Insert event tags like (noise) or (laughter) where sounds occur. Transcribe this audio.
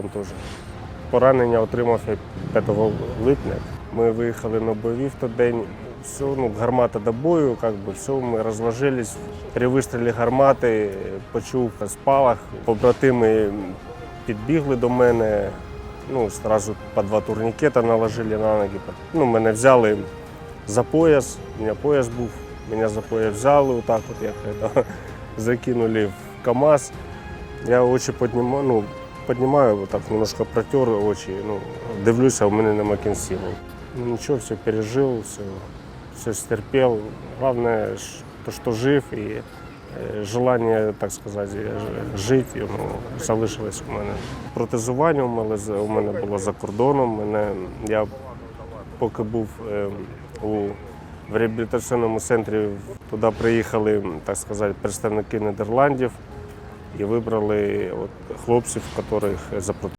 Він теж. Поранення отримав я 5 липня. Ми виїхали на бойові в той день. Все, ну, гармата до бою, как бы, все, ми розложились. При вистрілі гармати почув спалах. Побратими підбігли до мене. Ну, одразу по два турнікета наложили на ноги. Ну, мене взяли за пояс, у мене пояс був, мене за пояс взяли, отак от як (laughs) закинули в КАМАЗ. Я очі піднімаю, ну, піднімаю, так немножко протер очі, ну, дивлюся, у мене нема кінців. Ну, нічого, все пережив, все, все стерпів. Головне, що жив і е, желання, так сказати, жити, ну, залишилось у мене. Протезування у мене, у мене було за кордоном. Мене, я поки був е, у в реабілітаційному центрі, туди приїхали, так сказати, представники Нідерландів і вибрали от, хлопців, яких за